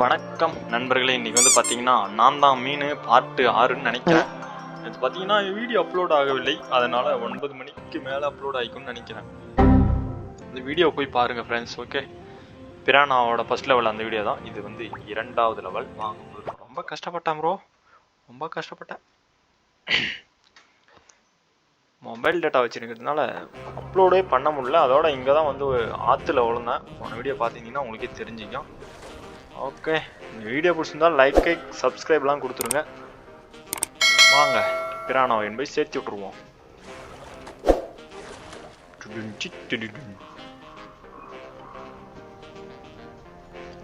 வணக்கம் நண்பர்களே இன்றைக்கி வந்து பார்த்தீங்கன்னா நான் தான் மீன் பார்ட்டு ஆறுன்னு நினைக்கிறேன். இது பார்த்தீங்கன்னா வீடியோ அப்லோட் ஆகவில்லை. அதனால் ஒன்பது மணிக்கு மேலே அப்லோட் ஆகிக்கும்னு நினைக்கிறேன். இந்த வீடியோ போய் பாருங்கள் ஃப்ரெண்ட்ஸ் ஓகே பிரானாவோட ஃபஸ்ட் லெவல் அந்த வீடியோ தான். இது வந்து இரண்டாவது லெவல் வாங்க ரொம்ப கஷ்டப்பட்டேன் ப்ரோ ரொம்ப கஷ்டப்பட்டேன். மொபைல் டேட்டா வச்சுருக்கிறதுனால அப்லோடே பண்ண முடியல. அதோட இங்கே தான் வந்து ஆற்றுல விழுந்தேன். போன வீடியோ பார்த்தீங்கன்னா உங்களுக்கே தெரிஞ்சுக்கும். ஓகே. இந்த வீடியோ பிடிச்சிருந்தால் லைக் லைக் சப்ஸ்கிரைப்லாம் கொடுத்துருங்க. வாங்க பிரானாவின் போய் சேர்த்து விட்ருவோம்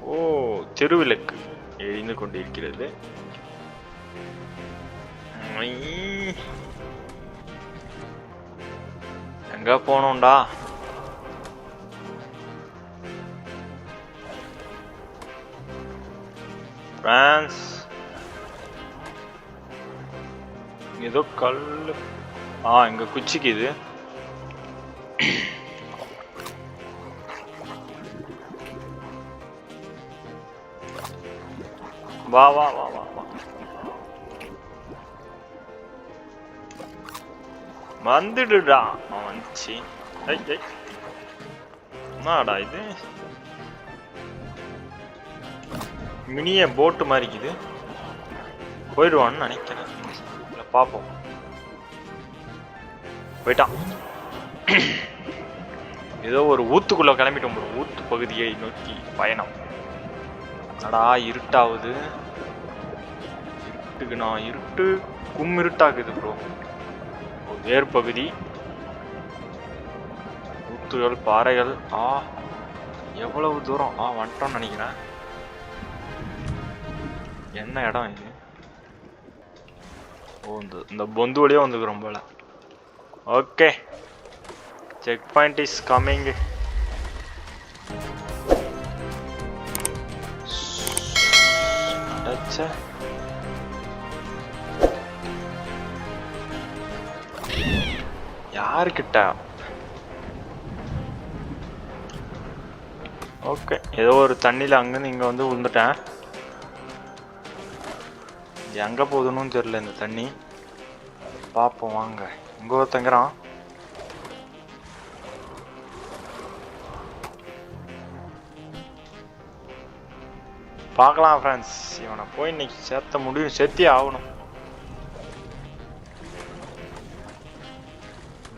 ஓ தெருவிளக்கு எரிந்து கொண்டிருக்கிறது. ஐ. எங்க போனோம்டா? பிரான்ஸ் ஏதோ கல் ஆ இங்க குச்சிக்கு இது வா வா வா வா வா. வந்துடுடா அவன். வந்துச்சு ஐ ஐ. என்னடா இது? மினிய போட்டு மாதிரி இருக்குது போயிடுவான்னு நினைக்கிறேன். இல்லை பார்ப்போம். போயிட்டான். ஏதோ ஒரு ஊத்துக்குள்ள கிளம்பிட்டோம் ஒரு ஊத்து பகுதியை நோக்கி பயணம். அடா இருட்டாவது? இருட்டுக்கு நான் இருட்டு கும் இருட்டாக்குது ப்ரோ. வேர் பகுதி. ஊத்துகள் பாறைகள். ஆ எவ்வளவு தூரம்? ஆ வந்துட்டோம்னு நினைக்கிறேன். என்ன இடம் இது? ஓ இந்த இந்த பொந்து வழியே வந்துக்கிறோம் போல. Okay check point is coming அடச்சே. யாருக்கிட்ட? ஓகே ஏதோ ஒரு தண்ணியில் அங்கேருந்து இங்கே வந்து விழுந்துட்டேன் எங்கே போகுதுன்னு தெரில இந்த தண்ணி. பார்ப்போம் வாங்க. இங்கே ஒருத்தங்கிறான். பார்க்கலாம் ஃப்ரெண்ட்ஸ் இவனை போய் இன்னைக்கு சேர்த்த முடியும் சேர்த்தே ஆகணும்.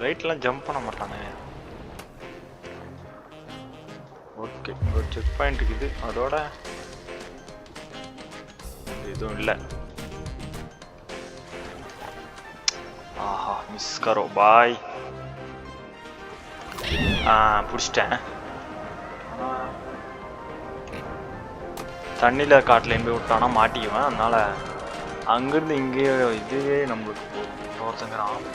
ரைட்லாம் ஜம்ப் பண்ண மாட்டானே. ஓகே ஒரு செக் பாயிண்ட் இருக்குது. அதோட எதுவும் இல்லை. மிஸ் கரோ பாய் ஆ பிடிச்சிட்டேன். தண்ணியில் காட்டில் போய் விட்டானா மாட்டிக்குவேன். அதனால அங்கேருந்து இங்கேயே இதுவே நம்மளுக்கு போகும் ஒருத்தங்கிறான்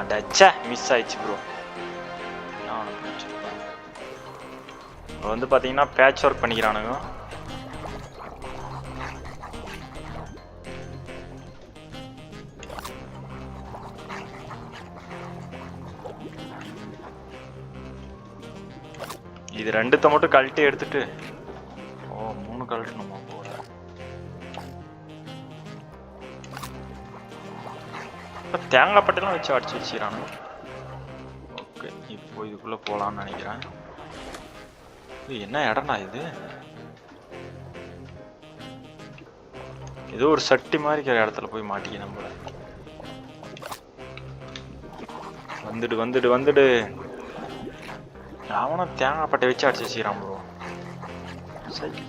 அடச்சே மிஸ் ஆயிடுச்சு ப்ரோ வந்து பார்த்தீங்கன்னா பேட்ச் ஒர்க் பண்ணிக்கிறானுங்க. இது ரெண்டுத்த மட்டும் கழட்டி எடுத்துட்டு ஓ மூணு கழட்டணுமா? போல தேங்காய் பட்டெல்லாம் வச்சு அடிச்சு வச்சுக்கிறானு. ஓகே இப்போ இதுக்குள்ள போலாம்னு நினைக்கிறேன். இது என்ன இடம்னா இது? ஏதோ ஒரு சட்டி மாதிரி இருக்கிற இடத்துல போய் மாட்டிக்க நம்மள வந்துடு வந்துடு வந்துடு. அவனும் தேங்காய் பட்டை வச்சு அடிச்சு வச்சுக்கிறான் ப்ரோ சரி.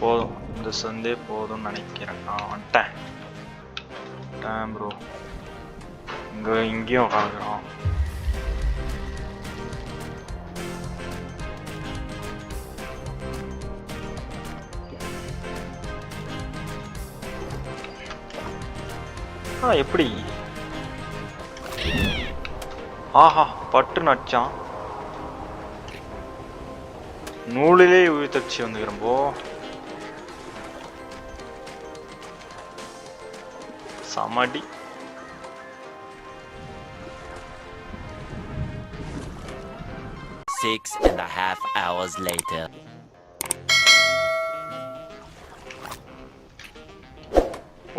போதும். இந்த சந்தே போதும்னு நினைக்கிறேன். நான் வந்துட்டேன். டேம் ப்ரோ இங்கே இங்கேயும் உட்காந்துக்கிறோம் ஆ எப்படி? ஆஹா பட்டு நடிச்சான் நூலிலே உயிர்த்தச்சு வந்துக்கிறோம் போ. சமடி. Six and a half hours later.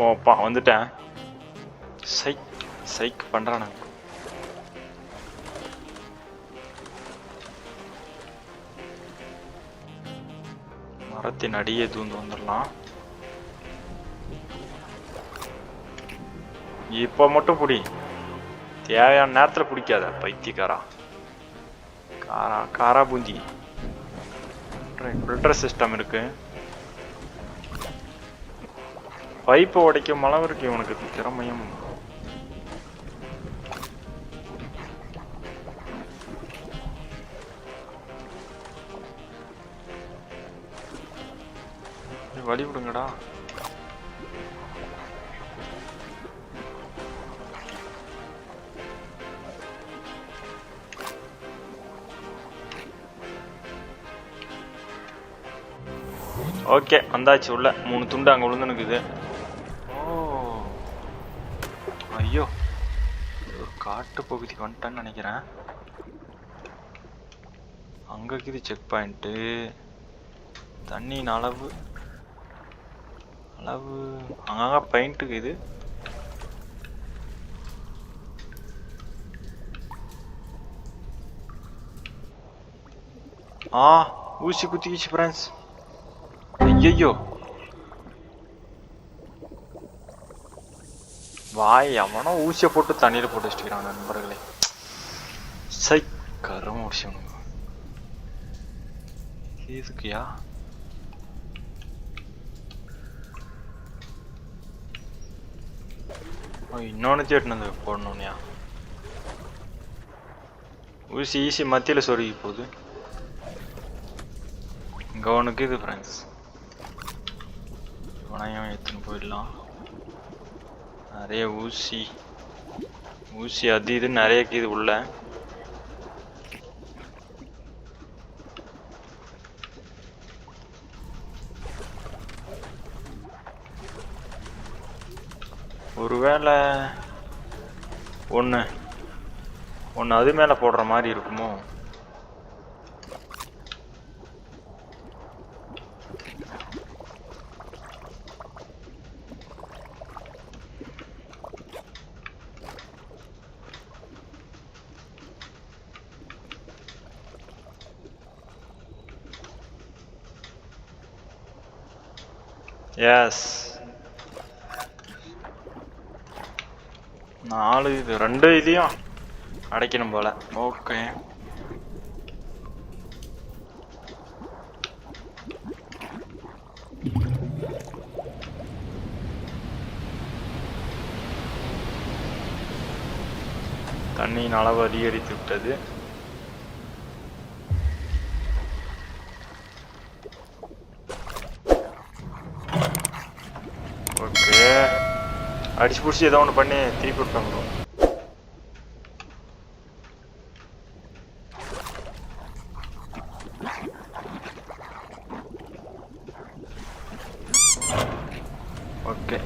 ஓப்பா வந்துட்டேன். சைக் சைக் பண்றானுங்க மரத்தின் அடியே தூந்து வந்துடலாம். இப்போ மட்டும் பிடி. தேவையான நேரத்தில் பிடிக்காத பைத்தியக்காரா. காரா காரா பூந்தி. ஃபில்டர் சிஸ்டம் இருக்கு. பைப்பை உடைக்கும் அளவிற்கு இவனுக்கு. திறமையும் வழி விடுங்கடா. ஓகே வந்தாச்சு உள்ள. மூணு துண்டு அங்கே விழுந்துனுக்குது ஓ. ஐயோ. ஒரு காட்டு பகுதிக்கு வந்துட்டேன்னு நினைக்கிறேன். அங்கே இருக்குது செக் பாயிண்ட்டு தண்ணியின் அளவு. அளவு அங்கங்க பெயிண்ட்டுக்கு இது. ஆ ஊசி குத்திக்கிச்சு ஃப்ரெண்ட்ஸ் ஐயோ வாய் அவனோ ஊசியை போட்டு தண்ணியில் போட்டு வச்சுக்கிறான் நண்பர்களே. சை கரும முடிச்சவனுங்க இதுக்குயா இன்னொன்று தேட்டினது வந்து போடணும்யா ஊசி ஈஸி மத்தியில் சொருகி போகுது. இங்கே இது ஃப்ரெண்ட்ஸ் இவனையும் எடுத்துன்னு போயிடலாம். நிறைய ஊசி. ஊசி அது இது நிறைய கீது உள்ள. ஒருவேளை ஒன்று ஒன்று அது மேலே போடுற மாதிரி இருக்குமோ? எஸ் நாலு இது ரெண்டு இதையும் அடைக்கணும் போல. ஓகே தண்ணியின் அளவு அதிகரித்து விட்டது ஓகே அடிச்சு பிடிச்சி ஏதோ ஒன்று பண்ணி திருப்பி விட்டாங்க ப்ரோ ஓகே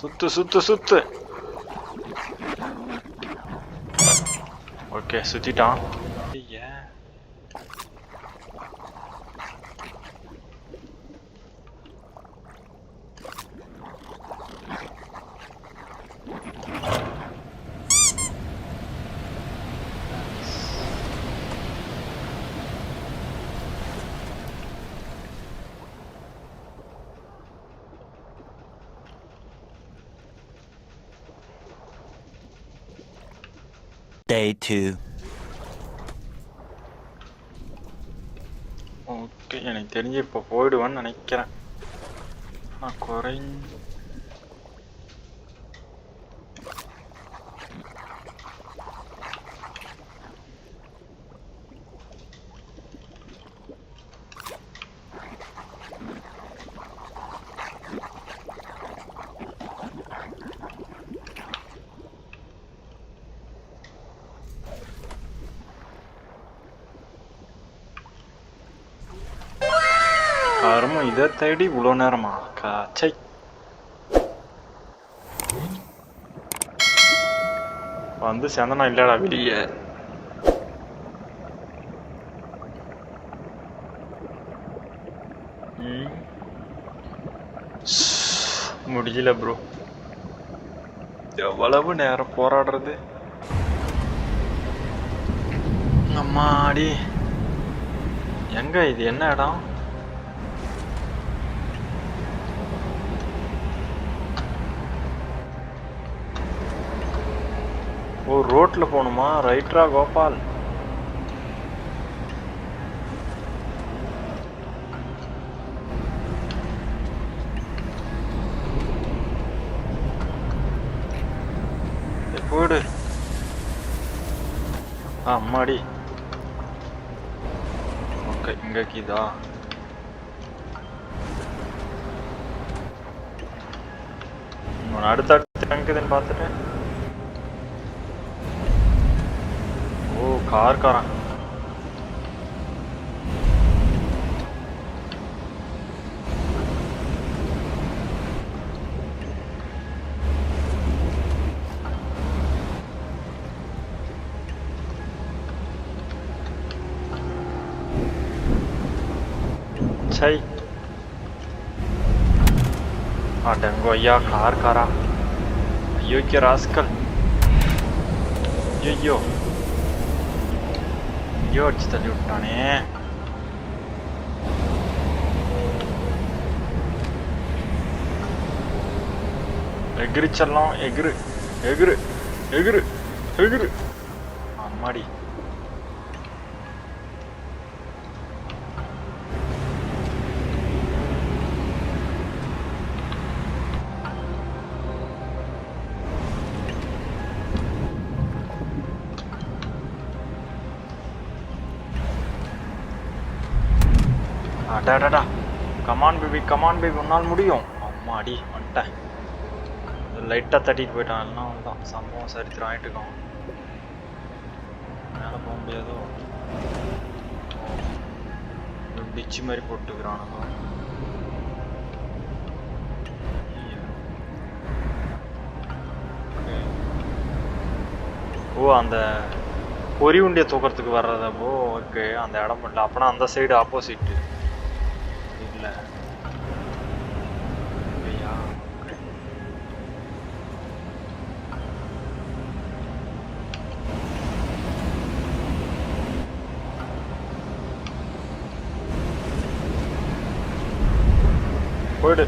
சுத்து சுத்து சுத்து. ஓகே சுத்திட்டான். Day two. ஓகே எனக்கு தெரிஞ்சு இப்போ போயிடுவேன்னு நினைக்கிறேன் நான் குறை கருமம் இதை தேடி இவ்வளோ நேரமா? காச்சை வந்து சேர்ந்தனா இல்லடா வெளியே? முடியல ப்ரோ எவ்வளவு நேரம் போராடுறது? அம்மாடி. எங்க இது? என்ன இடம்? ஓ ரோட்ல போகணுமா? ரைட்ரா கோபால்? ஏய், போடு ஆ அம்மாடி ஓகே இங்க கீதா. அடுத்த அடுத்து எங்குதுன்னு பார்த்துட்டு ஓ கார் காரன் சை அடங்கோ ஐயா கார் காரா அயோக்கிய ராஸ்கல் ஐயோ ஐயோ அடிச்சு தள்ளி விட்டானே எகிரிச்செல்லாம் எகிரு எகிரு எகிரு எகிரு அம்மாடி அடாடா கமான் பேபி கமான் பேபி உன்னால் முடியும். அம்மா அடி வந்துட்டேன். லைட்டாக தட்டிட்டு போயிட்டான். எல்லாம் அவன்தான். சம்பவம் சரித்திரம் ஆகிட்டு இருக்கான். மேலே போக முடியாதோ? டிச்சு மாதிரி போட்டுக்கிறானுங்க ஓ அந்த பொறி உண்டிய தூக்கிறதுக்கு வர்றதப்போ ஓகே அந்த இடம் மட்டும் அப்போனா அந்த சைடு ஆப்போசிட் போயிடு.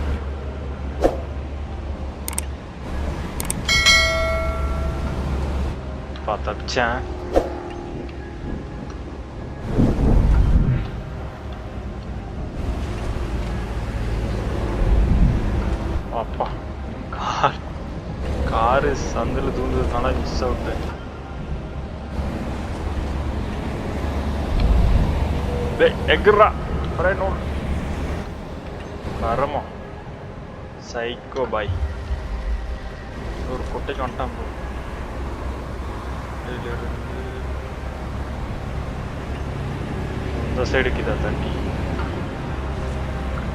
பா தப்பிச்சேன். அப்பா கார். காரு சந்தில் தூந்ததுனால மிஸ் அவுட்டு டேய் எகுறா ஒரே நோடு கரமோ சைக்கோ பாய் ஒரு குட்டைக்கு வந்துட்டான் ப்ரோ இந்த சைடுக்கு இதை தண்ணி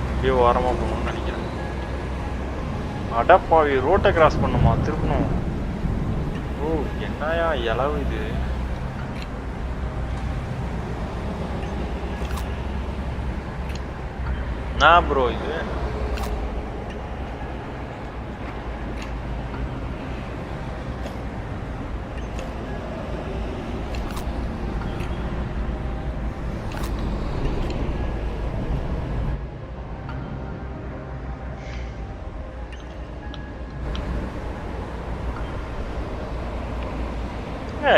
அப்படியே ஓரமாக போகணும்னு நினைக்கிறேன் அடப்பாவி ரோட்டை கிராஸ் பண்ணுமா திருப்பணும் ஓ என்னயா இளவு இது என்ன ப்ரோ இது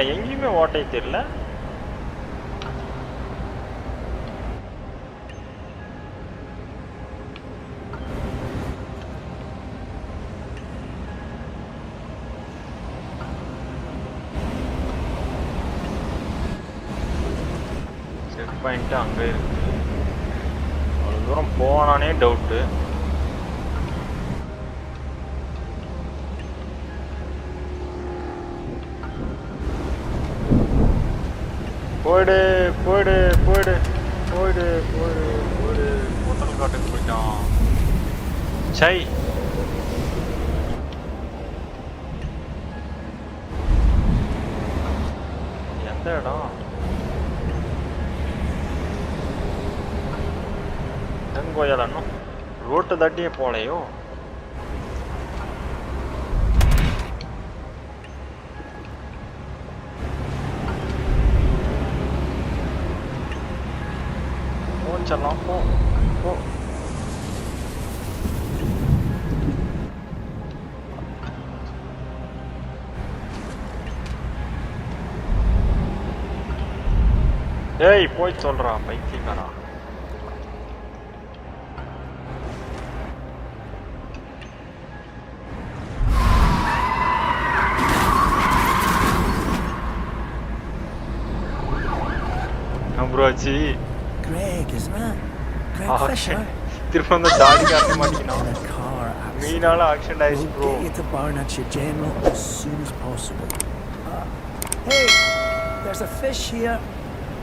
எங்கேயுமே ஓட்டை தெரியல பாயிண்ட்டு அங்கே இருக்குது அவ்வளோ தூரம் போனானே டவுட்டு போயிடு போயிடு போயிடு போயிடு போயிடு போயிடு. ஹோட்டல் காட்டுக்கு போயிட்டான். சை. எந்த இடம்? செங்கோயால் இன்னும் ரோட்டை தாட்டியே போலையோ? போ போ. ஏய் போய் சொல்றா பைத்தியக்காரா. ப்ரோச்சி ஆக்ஷன். திரும்ப அந்த தாடி காட்ட மாட்டேங்கிறான் In a car accident. மீனால ஆக்ஷன் ஆயிடுச்சு We'll bro get you to Barnett General as soon as possible. Uh, hey, there's a fish here.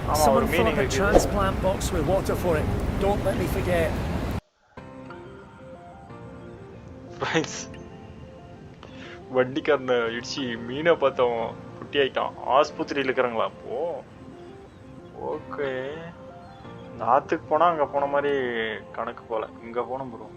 ஆமா ஒரு Someone மீனிங் thought a இருக்குது transplant box with water for it. Don't let me forget. Friends வண்டிக்காரனை இடிச்சு மீனை பார்த்தோம் குட்டி ஆயிட்டான் ஆஸ்பத்திரியில் இருக்கிறாங்களா அப்போ ஓகே இந்த போனால் அங்கே போன மாதிரி கணக்கு போல. இங்கே போனோம் ப்ரோ